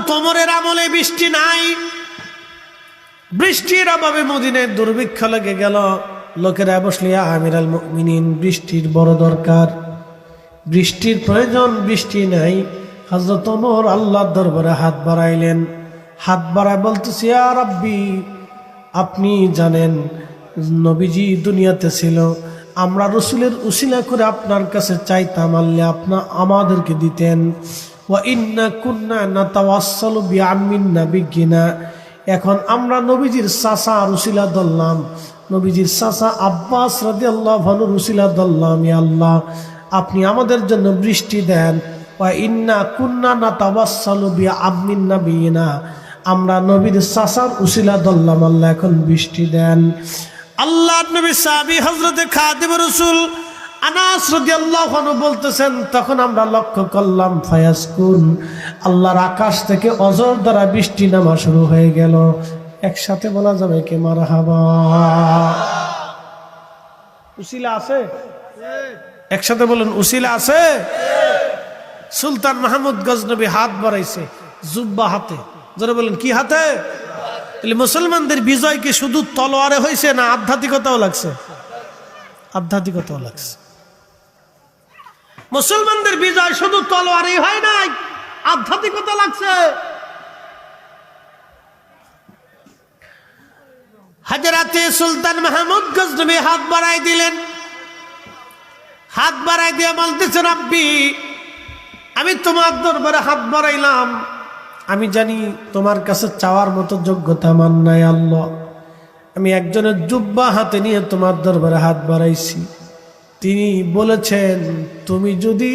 হজরত আমলে বৃষ্টি নাই। বৃষ্টির অভাবে মদিনের দুর্ভিক্ষ লেগে গেল। লোকেরা বসলে আমিরাল মিনিন বৃষ্টির বড় দরকার। বৃষ্টির প্রয়োজন, বৃষ্টি নাই। হজরত ওমর আল্লাহর দরবারে হাত বাড়াইলেন। হাত বাড়ায় বলতেছি আর আব্বি আপনি জানেন, নবীজি দুনিয়াতে ছিল। আমরা রসুলের উসিলা করে আপনার কাছে চাইতাম, আল্লাহ আপনা, আমাদেরকে দিতেন। না এখন আমরা নবীজির সাসা রুসিলা দল্লাম নবীজির সাসা আব্বাস রাজি আল্লাহ ভানু রুসিলা দল্লাম আল্লাহ, আপনি আমাদের জন্য বৃষ্টি দেন। ইন্না কুন্না না তাওয়াসসালু বিআমিন নাবিগিনা আমরা নবীর সাসার উসিলা দল্লাম আল্লাহ এখন বৃষ্টি দেন। আল্লাহ নবী সাহাবী হযরতে খাদিম রাসূল আনাস রাদিয়াল্লাহু বলতেছেন, তখন আমরা লক্ষ্য করলাম, ফায়াসকুন, আল্লাহর আকাশ থেকে অজর দ্বারা বৃষ্টি নামা শুরু হয়ে গেল। একসাথে বলা যাবে কে মারহাবা? উসিলা আছে? একসাথে বলেন, উসিলা আছে? সুলতান মাহমুদ গজনবী হাত বাড়াইছে, জুব্বা হাতে। যারা বলেন, কি হাতে? তাহলে মুসলমানদের বিজয় কি শুধু তলোয়ারে হয়েছে না আধ্যাত্মিকতাও লাগছে? আধ্যাত্মিকতাও লাগছে। মুসলমানদের বিজয় শুধু তলোয়ারই হয় নাই। আধ্যাত্মিকতা লাগছে। হাজারাতে সুলতান মাহমুদ গজনবী হাত বাড়াই দিলেন। হাত বাড়াই দিয়ে বলতেছেন আব্বি আমি তোমার দরবারে হাত বাড়াইলাম। আমি জানি তোমার কাছে চাওয়ার মতো যোগ্যতা আমার নাই, আল্লাহ। আমি একজনের জুব্বা হাতে নিয়ে তোমার দরবারে হাত বাড়াইছি। তিনি বলেছেন, তুমি যদি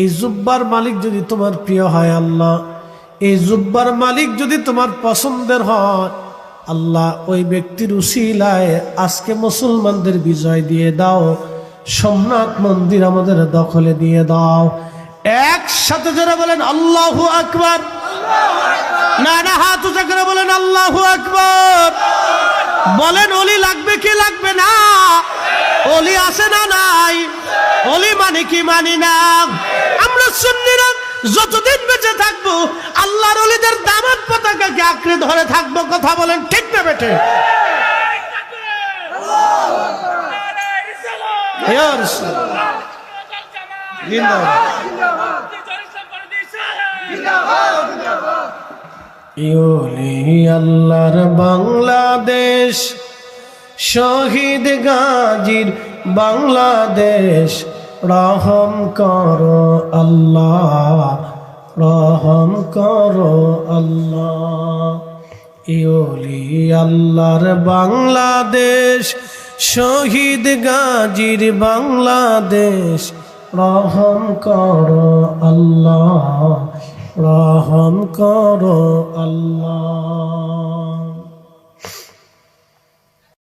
এই জুব্বার মালিক যদি তোমার প্রিয় হয় আল্লাহ, এই জুব্বার মালিক যদি তোমার পছন্দের হয়, আল্লাহ ওই ব্যক্তির উসিলায় আজকে মুসলমানদের বিজয় দিয়ে দাও সোমনাথ মন্দির আমাদের দখলে দিয়ে দাও। একসাথে যারা বলেন, আল্লাহু আকবার। না না, হাত বলেন, আল্লাহু আকবর। বলেন, অলি লাগবে কি লাগবে না? অলি আছে না নাই? অলি মানে কি মানি না? আমরা সুন্নিরা যতদিন বেঁচে থাকব, আল্লাহর অলিদের দামাত পতাকাকে আঁকড়ে ধরে থাকব, কথা বলেন ঠিক না। ইউলি আল্লাহর বাংলাদেশ শহীদ গাজীর বাংলাদেশ, রহম করো আল্লাহ, রহম করো আল্লাহ। ইউলি আল্লাহর বাংলাদেশ, শহীদ গাজীর বাংলাদেশ, রহম করো আল্লাহ, রহম করো আল্লাহ।